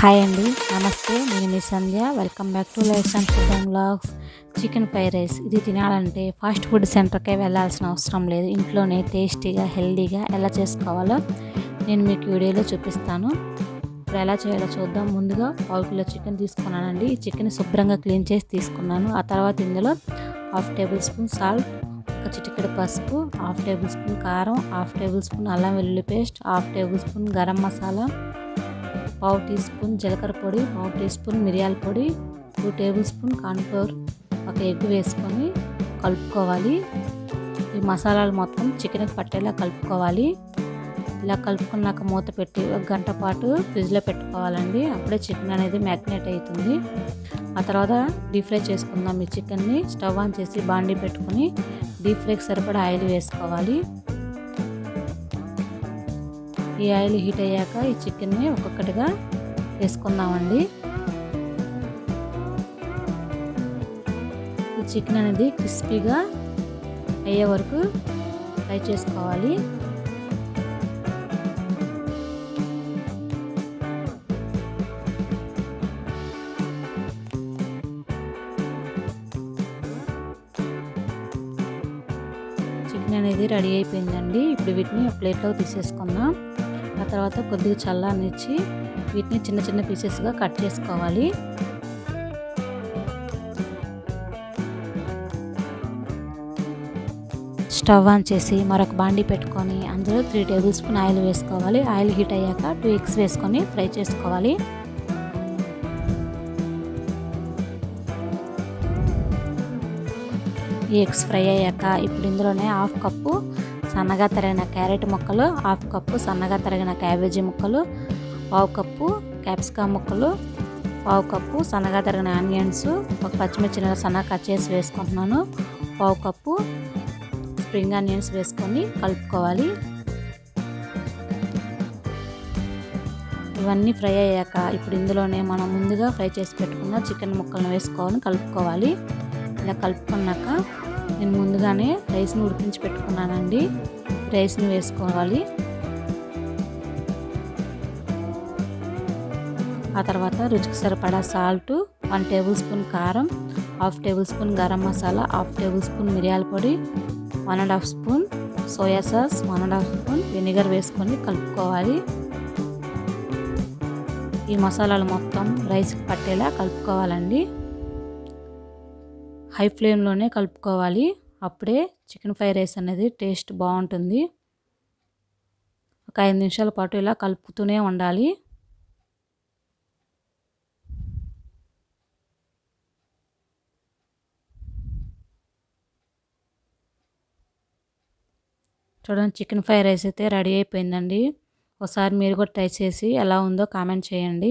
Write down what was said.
Hi అండి నమస్తే. నేను మీ Sandhya. Welcome back to life and food and blogs chicken fried rice ఇది తినాలంటే ఫాస్ట్ ఫుడ్ సెంటర్కే వెళ్ళాల్సిన అవసరం లేదు. ఇంట్లోనే టేస్టీగా హెల్దీగా ఎలా చేసుకోవాలో నేను మీకు వీడియోలో చూపిస్తాను. ఇప్పుడు ఎలా చేయాలో చూద్దాం. ముందుగా పావు కిలో చికెన్ తీసుకున్నానండి. ఈ చికెన్ శుభ్రంగా క్లీన్ చేసి తీసుకున్నాను. ఆ తర్వాత ఇందులో హాఫ్ టేబుల్ స్పూన్ సాల్ట్ ఒక చిటికెడు పసుపు హాఫ్ టేబుల్ స్పూన్ కారం హాఫ్ టేబుల్ స్పూన్ అల్లం వెల్లుల్లి paste half tablespoon garam masala పావు టీ స్పూన్ జీలకర్ర పొడి పావు టీ స్పూన్ మిరియాల పొడి టూ టేబుల్ స్పూన్ కార్న్ఫ్లోర్ ఒక ఎగ్ వేసుకొని కలుపుకోవాలి. ఈ మసాలాలు మొత్తం చికెన్కి పట్టేలా కలుపుకోవాలి. ఇలా కలుపుకున్నాక మూత పెట్టి ఒక గంట పాటు ఫ్రిడ్జ్లో పెట్టుకోవాలండి. అప్పుడే చికెన్ అనేది మ్యాగ్నేట్ అవుతుంది. ఆ తర్వాత డీప్ ఫ్రై చేసుకుందాం ఈ చికెన్ని. స్టవ్ ఆన్ చేసి బాండీ పెట్టుకొని డీప్ ఫ్రైకి సరిపడా ఆయిల్ వేసుకోవాలి. ఈ ఆయిల్ హీట్ అయ్యాక ఈ చికెన్ని ఒక్కొక్కటిగా వేసుకుందామండి. ఈ చికెన్ అనేది క్రిస్పీగా అయ్యే వరకు ఫ్రై చేసుకోవాలి. చికెన్ అనేది రెడీ అయిపోయిందండి. ఇప్పుడు వీటిని ప్లేట్లో తీసేసుకుందాం. తర్వాత కొద్దిగా చల్లారనిచ్చి వీటిని చిన్న చిన్న పీసెస్గా కట్ చేసుకోవాలి. స్టవ్ ఆన్ చేసి మరొక బాండి పెట్టుకొని అందులో త్రీ టేబుల్ స్పూన్ ఆయిల్ వేసుకోవాలి. ఆయిల్ హీట్ అయ్యాక టూ ఎగ్స్ వేసుకొని ఫ్రై చేసుకోవాలి. ఈ ఎగ్స్ ఫ్రై అయ్యాక ఇప్పుడు ఇందులోనే హాఫ్ కప్పు సన్నగా తరిగిన క్యారెట్ ముక్కలు హాఫ్ కప్పు సన్నగా తరిగిన క్యాబేజీ ముక్కలు పావు కప్పు క్యాప్సికమ్ ముక్కలు పావు కప్పు సన్నగా తరిగిన ఆనియన్స్ ఒక పచ్చిమిర్చి సన్నగా కట్ చేసి వేసుకుంటున్నాను. పావు కప్పు స్ప్రింగ్ ఆనియన్స్ వేసుకొని కలుపుకోవాలి. ఇవన్నీ ఫ్రై అయ్యాక ఇప్పుడు ఇందులోనే మనం ముందుగా ఫ్రై చేసి పెట్టుకున్న చికెన్ ముక్కలను వేసుకోవాలి కలుపుకోవాలి. ఇలా కలుపుకున్నాక నేను ముందుగానే రైస్ని ఉడికించి పెట్టుకున్నానండి. రైస్ని వేసుకోవాలి. ఆ తర్వాత రుచికి సరిపడా సాల్ట్ వన్ టేబుల్ స్పూన్ కారం half tablespoon garam masala half tablespoon మిరియాల పొడి one and half spoon soya sauce one and half spoon vinegar వేసుకొని కలుపుకోవాలి. ఈ మసాలాలు మొత్తం రైస్కి పట్టేలా కలుపుకోవాలండి. హై ఫ్లేమ్లోనే కలుపుకోవాలి. అప్పుడే చికెన్ ఫ్రై రైస్ అనేది టేస్ట్ బాగుంటుంది. ఒక ఐదు నిమిషాల పాటు ఇలా కలుపుతూనే ఉండాలి. చూడండి చికెన్ ఫ్రై రైస్ అయితే రెడీ అయిపోయిందండి. ఒకసారి మీరు కూడా ట్రై చేసి ఎలా ఉందో కామెంట్ చేయండి.